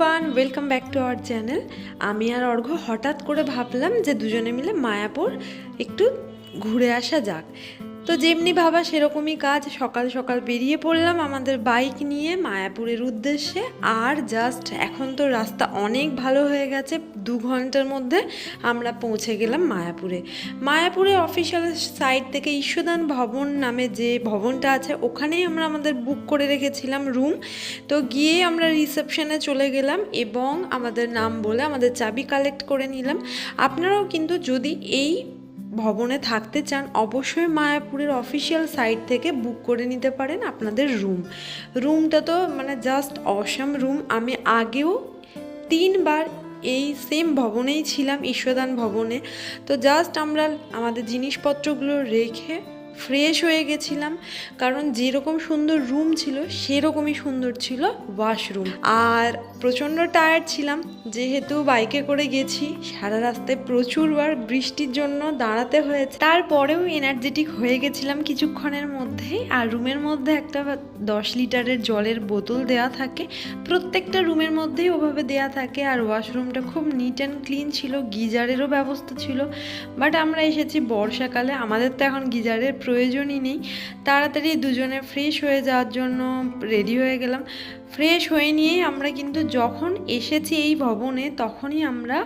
Everyone welcome back to our channel আমি আর অর্ঘ্য হঠাৎ করে ভাবলাম যে দুজনে মিলে মায়াপুর একটু ঘুরে আসা যাক। তো যেমনি ভাবা সেরকমই কাজ, সকাল সকাল বেরিয়ে পড়লাম আমাদের বাইক নিয়ে মায়াপুরের উদ্দেশ্যে। আর জাস্ট এখন তো রাস্তা অনেক ভালো হয়ে গেছে, দু ঘণ্টার মধ্যে আমরা পৌঁছে গেলাম মায়াপুরে। মায়াপুরে অফিসিয়াল সাইট থেকে ঈশ্বদান ভবন নামে যে ভবনটা আছে, ওখানেই আমরা আমাদের বুক করে রেখেছিলাম রুম তো গিয়ে আমরা রিসেপশনে চলে গেলাম এবং আমাদের নাম বলে আমাদের চাবি কালেক্ট করে নিলাম। আপনারাও কিন্তু যদি এই ভবনে থাকতে চান, অবশ্যই মায়াপুরের অফিসিয়াল সাইট থেকে বুক করে নিতে পারেন আপনাদের রুম রুমটা তো মানে জাস্ট অসাম রুম আমি আগেও তিনবার এই সেম ভবনেই ছিলাম, ঈশ্বরদান ভবনে। তো জাস্ট আমরা আমাদের জিনিসপত্রগুলো রেখে ফ্রেশ হয়ে গেছিলাম, কারণ যেরকম সুন্দর রুম ছিল, সেরকমই সুন্দর ছিল ওয়াশরুম আর প্রচণ্ড টায়ার্ড ছিলাম, যেহেতু বাইকে করে গেছি, সারা রাস্তায় প্রচুরবার বৃষ্টির জন্য দাঁড়াতে হয়েছে। তারপরেও এনার্জেটিক হয়ে গেছিলাম কিছুক্ষণের মধ্যেই আর রুমের মধ্যে একটা দশ লিটারের জলের বোতল দেওয়া থাকে, প্রত্যেকটা রুমের মধ্যেই ওভাবে দেওয়া থাকে, আর ওয়াশরুমটা খুব নিট অ্যান্ড ক্লিন ছিল, গিজারেরও ব্যবস্থা ছিল। বাট আমরা এসেছি বর্ষাকালে, আমাদের তো এখন গিজারের প্রয়োজনই নেই। তাড়াতাড়ি দুজনে ফ্রেশ হয়ে যাওয়ার জন্য রেডি হয়ে গেলাম। ফ্রেশ হয়ে নিয়েই আমরা কিন্তু যখন এসেছি এই ভবনে, তখনই আমরা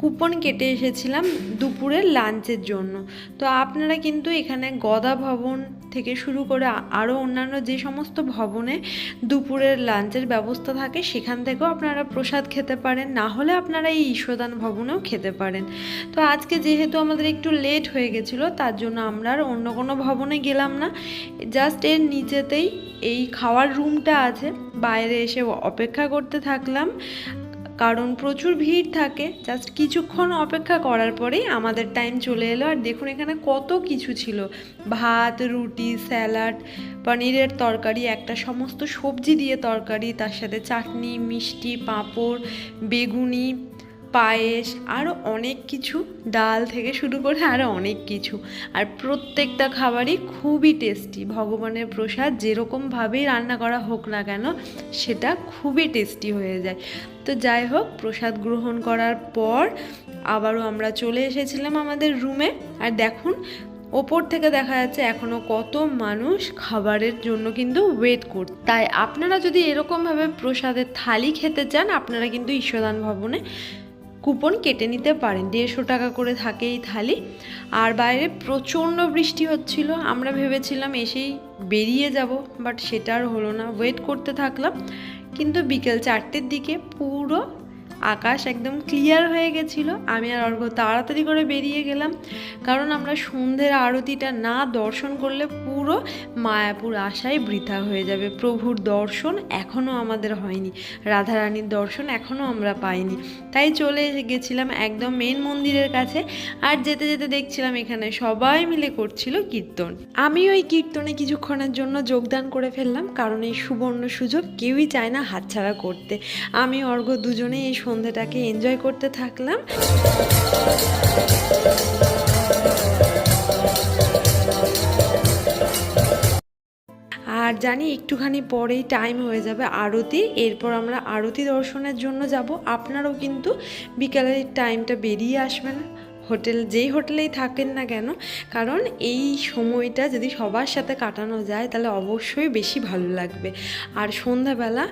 কুপন কেটে এসেছিলাম দুপুরের লাঞ্চের জন্য। তো আপনারা কিন্তু এখানে গদা ভবন থেকে শুরু করে আরও অন্যান্য যে সমস্ত ভবনে দুপুরের লাঞ্চের ব্যবস্থা থাকে, সেখান থেকেও আপনারা প্রসাদ খেতে পারেন। না হলে আপনারা এই ঈশ্বরদান ভবনেও খেতে পারেন। তো আজকে যেহেতু আমাদের একটু লেট হয়ে গেছিল, তার জন্য আমরা আর অন্য কোনো ভবনে গেলাম না। জাস্ট এর নিচেতেই এই খাওয়ার রুমটা আছে। বাইরে এসে অপেক্ষা করতে থাকলাম। কারণ প্রচুর ভিড় থাকে। জাস্ট কিছুক্ষণ অপেক্ষা করার পরেই আমাদের টাইম চলে এলো। আর দেখুন এখানে কত কিছু ছিল। ভাত, রুটি স্যালাড পনিরের তরকারি, একটা সমস্ত সবজি দিয়ে তরকারি, তার সাথে চাটনি, মিষ্টি, পাঁপড়, বেগুনি পায়েস আরও অনেক কিছু, ডাল থেকে শুরু করে আরও অনেক কিছু। আর প্রত্যেকটা খাবারই খুবই টেস্টি। ভগবানের প্রসাদ যেরকমভাবেই রান্না করা হোক না কেন, সেটা খুবই টেস্টি হয়ে যায়। তো যাই হোক, প্রসাদ গ্রহণ করার পর আবারও আমরা চলে এসেছিলাম আমাদের রুমে আর দেখুন, ওপর থেকে দেখা যাচ্ছে এখনও কত মানুষ খাবারের জন্য কিন্তু ওয়েট করছে। তাই আপনারা যদি এরকমভাবে প্রসাদের থালি খেতে চান, আপনারা কিন্তু ঈশ্বরদান ভবনে কুপন কেটে নিতে পারেন। দেড়শো টাকা করে থাকে এই থালি। আর বাইরে প্রচণ্ড বৃষ্টি হচ্ছিল। আমরা ভেবেছিলাম এসেই বেরিয়ে যাব বাট সেটা আর হলো না। ওয়েট করতে থাকলাম। কিন্তু বিকেল চারটের দিকে পুরো আকাশ একদম ক্লিয়ার হয়ে গেছিল। আমি আর অর্ঘ তাড়াতাড়ি করে বেরিয়ে গেলাম। কারণ আমরা সন্ধ্যের আরতিটা না দর্শন করলে পুরো মায়াপুর আশাই বৃথা হয়ে যাবে। প্রভুর দর্শন এখনও আমাদের হয়নি। রাধারানীর দর্শন এখনও আমরা পাইনি। তাই চলে গেছিলাম একদম মেন মন্দিরের কাছে। আর যেতে যেতে দেখছিলাম এখানে সবাই মিলে করছিল কীর্তন। আমি ওই কীর্তনে কিছুক্ষণের জন্য যোগদান করে ফেললাম। কারণ এই সুবর্ণ সুযোগ কেউই চায় না হাতছাড়া করতে। আমি অর্ঘ দুজনেই এই সন্ধ্যাটাকে এনজয় করতে থাকলাম। আর জানি একটুখানি পরেই টাইম হয়ে যাবে আরতি, এরপর আমরা আরতি দর্শনের জন্য যাব। আপনারাও কিন্তু বিকালের টাইমটা বেরিয়ে আসবেন। হোটেল, যেই হোটেলেই থাকেন না কেন, কারণ এই সময়টা যদি সবার সাথে কাটানো যায়, তাহলে অবশ্যই বেশি ভালো লাগবে। আর সন্ধ্যাবেলা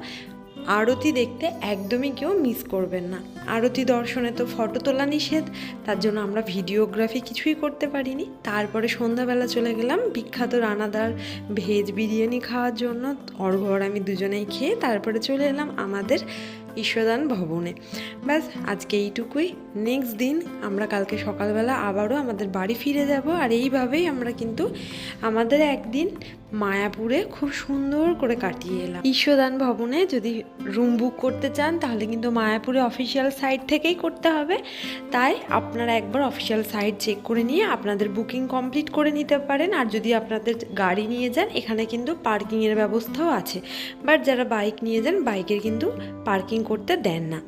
আরতি দেখতে একদমই কেউ মিস করবেন না। আরতি দর্শনে তো ফটো তোলা নিষেধ, তার জন্য আমরা ভিডিওগ্রাফি কিছুই করতে পারিনি। তারপরে সন্ধ্যাবেলা চলে গেলাম বিখ্যাত রানাদার ভেজ বিরিয়ানি খাওয়ার জন্য। অর্ঘর আমি দুজনেই খেয়ে তারপরে চলে এলাম আমাদের ঈশ্বরদান ভবনে। ব্যাস, আজকে এইটুকুই। নেক্সট দিন আমরা কালকে সকালবেলা আবারও আমাদের বাড়ি ফিরে যাব আর এইভাবেই আমরা কিন্তু আমাদের একদিন মায়াপুরে খুব সুন্দর করে কাটিয়ে এলাম। ঈশ্বরদান ভবনে যদি রুম বুক করতে চান, তাহলে কিন্তু মায়াপুরে অফিসিয়াল সাইট থেকেই করতে হবে। তাই আপনারা একবার অফিসিয়াল সাইট চেক করে নিয়ে আপনাদের বুকিং কমপ্লিট করে নিতে পারেন। আর যদি আপনাদের গাড়ি নিয়ে যান, এখানে কিন্তু পার্কিংয়ের ব্যবস্থাও আছে। বাট যারা বাইক নিয়ে যান বাইকের কিন্তু পার্কিং করতে দেন না।